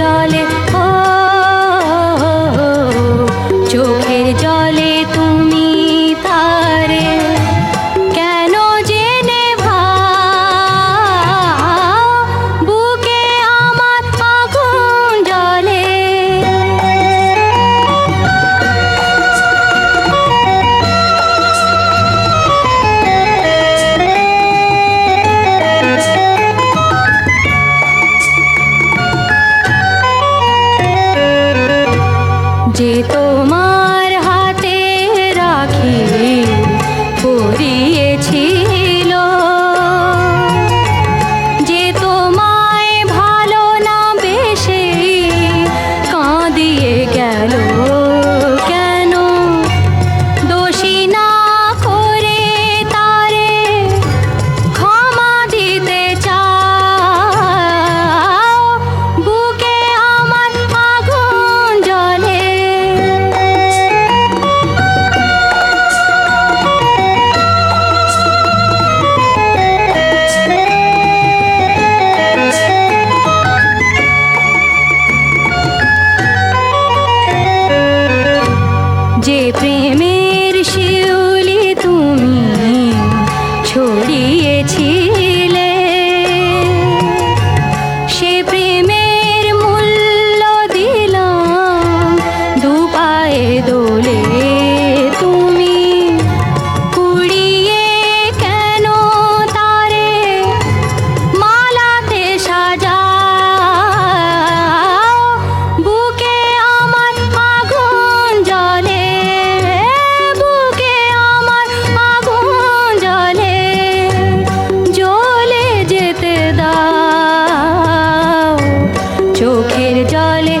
চলে যে তোমার চলে তুমি কুড়িয়ে কেন তারে মালাতে সাজা বুকে আমার আগুন জলে বুকে আমার আগুন জলে জ্বলে যেতে দাও। চোখের জলে